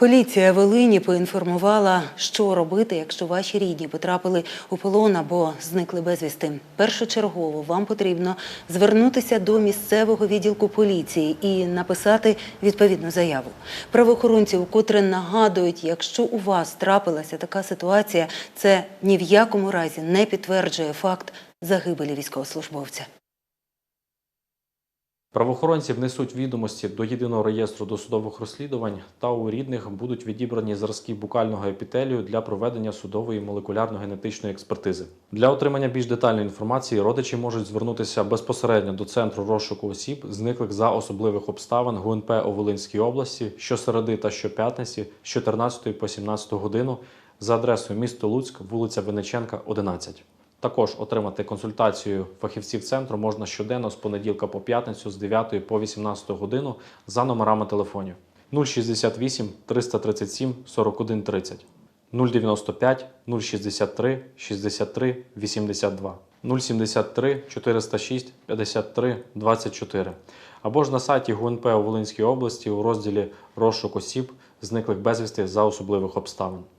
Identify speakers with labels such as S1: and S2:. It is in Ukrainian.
S1: Поліція Волині поінформувала, що робити, якщо ваші рідні потрапили у полон або зникли безвісти. Першочергово вам потрібно звернутися до місцевого відділку поліції і написати відповідну заяву. Правоохоронці вкотре нагадують, якщо у вас трапилася така ситуація, це ні в якому разі не підтверджує факт загибелі військовослужбовця.
S2: Правоохоронці внесуть відомості до єдиного реєстру досудових розслідувань та у рідних будуть відібрані зразки букального епітелію для проведення судової молекулярно-генетичної експертизи. Для отримання більш детальної інформації родичі можуть звернутися безпосередньо до центру розшуку осіб, зниклих за особливих обставин ГУНП у Волинській області щосереди та щоп'ятниці з 14 по 17 годину за адресою місто Луцьк, вулиця Винниченка, 11. Також отримати консультацію фахівців центру можна щоденно з понеділка по п'ятницю з 9 по 18 годину за номерами телефонів. 068 337 41 30, 095 063 63 82, 073 406 53 24 або ж на сайті ГУНП у Волинській області у розділі Розшук осіб, зниклих безвісти за особливих обставин.